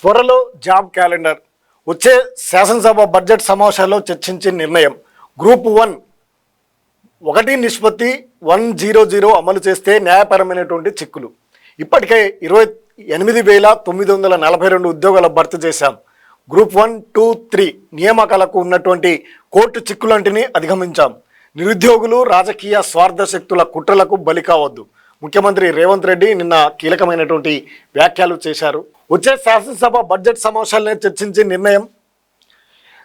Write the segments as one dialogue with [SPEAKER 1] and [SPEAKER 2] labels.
[SPEAKER 1] త్వరలో job calendar. వచ్చే శాసనసభ బడ్జెట్ సమావేశాల్లో చర్చించే నిర్ణయం. Group one. ఒకటి నిష్పత్తి వన్ జీరో జీరో అమలు చేస్తే న్యాయపరమైనటువంటి చిక్కులు. ఇప్పటికే ఇరవై ఎనిమిది వేల తొమ్మిది వందల నలభై రెండు ఉద్యోగాల భర్తీ చేశాం. గ్రూప్ వన్ టూ త్రీ నియామకాలకు ఉన్నటువంటి కోర్టు చిక్కులంటిని అధిగమించాం. నిరుద్యోగులు రాజకీయ స్వార్థ శక్తుల కుట్రలకు బలి కావద్దు. ముఖ్యమంత్రి రేవంత్ రెడ్డి నిన్న కీలకమైనటువంటి వ్యాఖ్యలు చేశారు. వచ్చే శాసనసభ బడ్జెట్ సమావేశాలనే చర్చించే నిర్ణయం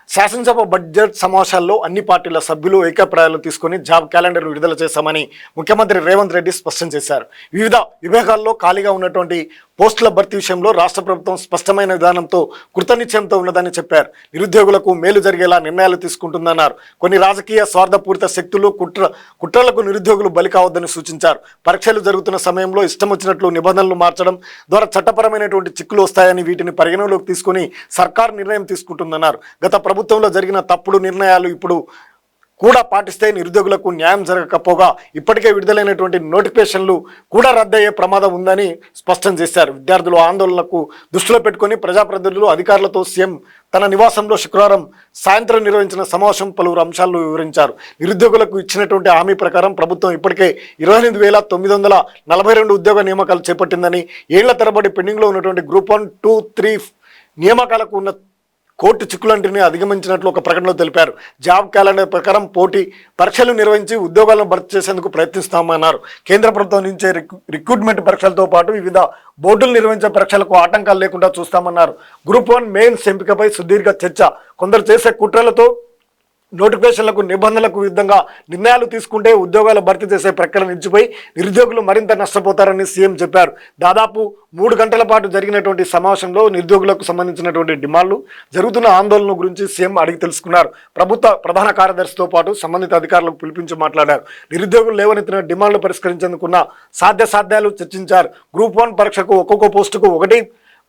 [SPEAKER 1] శాసనసభ బడ్జెట్ సమావేశాల్లో అన్ని పార్టీల సభ్యులు ఏకాభిప్రాయాలు తీసుకుని జాబ్ క్యాలెండర్ విడుదల చేశామని ముఖ్యమంత్రి రేవంత్ రెడ్డి స్పష్టం చేశారు. వివిధ విభాగాల్లో ఖాళీగా ఉన్నటువంటి పోస్టుల భర్తీ విషయంలో రాష్ట్ర ప్రభుత్వం స్పష్టమైన విధానంతో కృతనిశ్చయంతో ఉన్నదని చెప్పారు. నిరుద్యోగులకు మేలు జరిగేలా నిర్ణయాలు తీసుకుంటుందన్నారు. కొన్ని రాజకీయ స్వార్థపూరిత శక్తులు కుట్ర కుట్రలకు నిరుద్యోగులు బలి కావద్దని సూచించారు. పరీక్షలు జరుగుతున్న సమయంలో ఇష్టం వచ్చినట్లు నిబంధనలు మార్చడం ద్వారా చట్టపరమైనటువంటి చిక్కులు వస్తాయని వీటిని పరిగణలోకి తీసుకుని సర్కార్ నిర్ణయం తీసుకుంటుందన్నారు. గత ప్రభుత్వంలో జరిగిన తప్పుడు నిర్ణయాలు ఇప్పుడు కూడా పాటిస్తే నిరుద్యోగులకు న్యాయం జరగకపోగా ఇప్పటికే విడుదలైనటువంటి నోటిఫికేషన్లు కూడా రద్దయ్యే ప్రమాదం ఉందని స్పష్టం చేశారు. విద్యార్థులు ఆందోళనకు దృష్టిలో పెట్టుకుని ప్రజాప్రతినిధులు అధికారులతో సీఎం తన నివాసంలో శుక్రవారం సాయంత్రం నిర్వహించిన సమావేశం పలువురు అంశాలను వివరించారు. నిరుద్యోగులకు ఇచ్చినటువంటి హామీ ప్రకారం ప్రభుత్వం ఇప్పటికే ఇరవై ఎనిమిది వేల తొమ్మిది వందల నలభై రెండు ఉద్యోగ నియామకాలు చేపట్టిందని ఏళ్ళ తరబడి పెండింగ్లో ఉన్నటువంటి గ్రూప్ వన్ టూ త్రీ నియామకాలకు ఉన్న కోర్టు చిక్కులంటిని అధిగమించినట్లు ఒక ప్రకటనలో తెలిపారు. జాబ్ క్యాలెండర్ ప్రకారం పోటీ పరీక్షలు నిర్వహించి ఉద్యోగాలను భర్తీ చేసేందుకు ప్రయత్నిస్తామన్నారు. కేంద్ర ప్రభుత్వం నుంచే రిక్రూట్మెంట్ పరీక్షలతో పాటు వివిధ బోర్డులు నిర్వహించే పరీక్షలకు ఆటంకాలు లేకుండా చూస్తామన్నారు. గ్రూప్ వన్ మెయిన్స్ ఎంపికపై సుదీర్ఘ చర్చ. కొందరు చేసే కుట్రలతో నోటిఫికేషన్లకు నిబంధనలకు విధంగా నిర్ణయాలు తీసుకుంటే ఉద్యోగాలు భర్తీ చేసే ప్రక్రియ నిలిచిపోయి నిరుద్యోగులు మరింత నష్టపోతారని సీఎం చెప్పారు. దాదాపు మూడు గంటల పాటు జరిగినటువంటి సమావేశంలో నిరుద్యోగులకు సంబంధించినటువంటి డిమాండ్లు జరుగుతున్న ఆందోళన గురించి సీఎం అడిగి తెలుసుకున్నారు. ప్రభుత్వ ప్రధాన కార్యదర్శితో పాటు సంబంధిత అధికారులకు పిలిపించి మాట్లాడారు. నిరుద్యోగులు లేవనెత్తిన డిమాండ్లు పరిష్కరించేందుకున్న సాధ్య సాధ్యాలు చర్చించారు. గ్రూప్ వన్ పరీక్షకు ఒక్కొక్క పోస్టుకు ఒకటి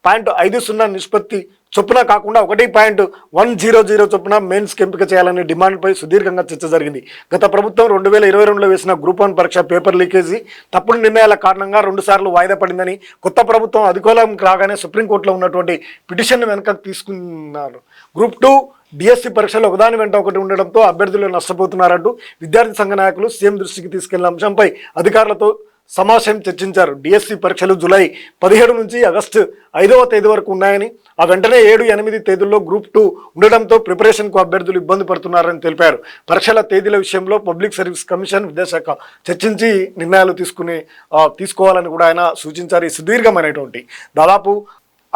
[SPEAKER 1] పాయింట్ ఐదు సున్నా నిష్పత్తి చొప్పున కాకుండా ఒకటి పాయింట్ వన్ జీరో జీరో చొప్పున మెయిన్స్కి ఎంపిక చేయాలనే డిమాండ్పై సుదీర్ఘంగా చర్చ జరిగింది. గత ప్రభుత్వం రెండు వేల ఇరవై రెండులో వేసిన గ్రూప్ వన్ పరీక్ష పేపర్ లీకేజీ తప్పుడు నిర్ణయాల కారణంగా రెండుసార్లు వాయిదా పడిందని కొత్త ప్రభుత్వం అధికూలం రాగానే సుప్రీంకోర్టులో ఉన్నటువంటి పిటిషన్ వెనక తీసుకున్నారు. గ్రూప్ టూ డిఎస్సి పరీక్షలు ఒకదాని వెంట ఒకటి ఉండడంతో అభ్యర్థులు నష్టపోతున్నారంటూ విద్యార్థి సంఘ నాయకులు సీఎం దృష్టికి తీసుకెళ్ళిన అంశంపై అధికారులతో సమాశయం చర్చించారు. డిఎస్సి పరీక్షలు జూలై పదిహేడు నుంచి ఆగస్టు ఐదవ తేదీ వరకు ఉన్నాయని ఆ వెంటనే ఏడు ఎనిమిది తేదీల్లో గ్రూప్ టూ ఉండడంతో ప్రిపరేషన్కు అభ్యర్థులు ఇబ్బంది పడుతున్నారని తెలిపారు. పరీక్షల తేదీల విషయంలో పబ్లిక్ సర్వీస్ కమిషన్ విద్యాశాఖ చర్చించి నిర్ణయాలు తీసుకుని తీసుకోవాలని కూడా ఆయన సూచించారు. ఈ సుదీర్ఘమైనటువంటి దాదాపు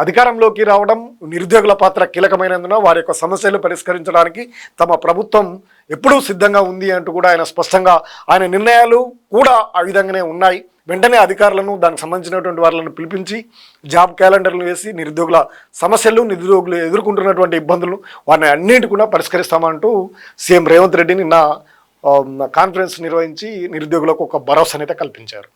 [SPEAKER 1] అధికారంలోకి రావడం నిరుద్యోగుల పాత్ర కీలకమైనందున వారి యొక్క సమస్యలు పరిష్కరించడానికి తమ ప్రభుత్వం ఎప్పుడూ సిద్ధంగా ఉంది అంటూ కూడా ఆయన స్పష్టంగా ఆయన నిర్ణయాలు కూడా ఆ విధంగానే ఉన్నాయి. వెంటనే అధికారులను దానికి సంబంధించినటువంటి వాళ్ళను పిలిపించి జాబ్ క్యాలెండర్లు వేసి నిరుద్యోగుల సమస్యలు నిరుద్యోగులు ఎదుర్కొంటున్నటువంటి ఇబ్బందులు వారిని అన్నింటి కూడా పరిష్కరిస్తామంటూ సీఎం రేవంత్ రెడ్డి నిన్న కాన్ఫరెన్స్ నిర్వహించి నిరుద్యోగులకు ఒక భరోసానైతే కల్పించారు.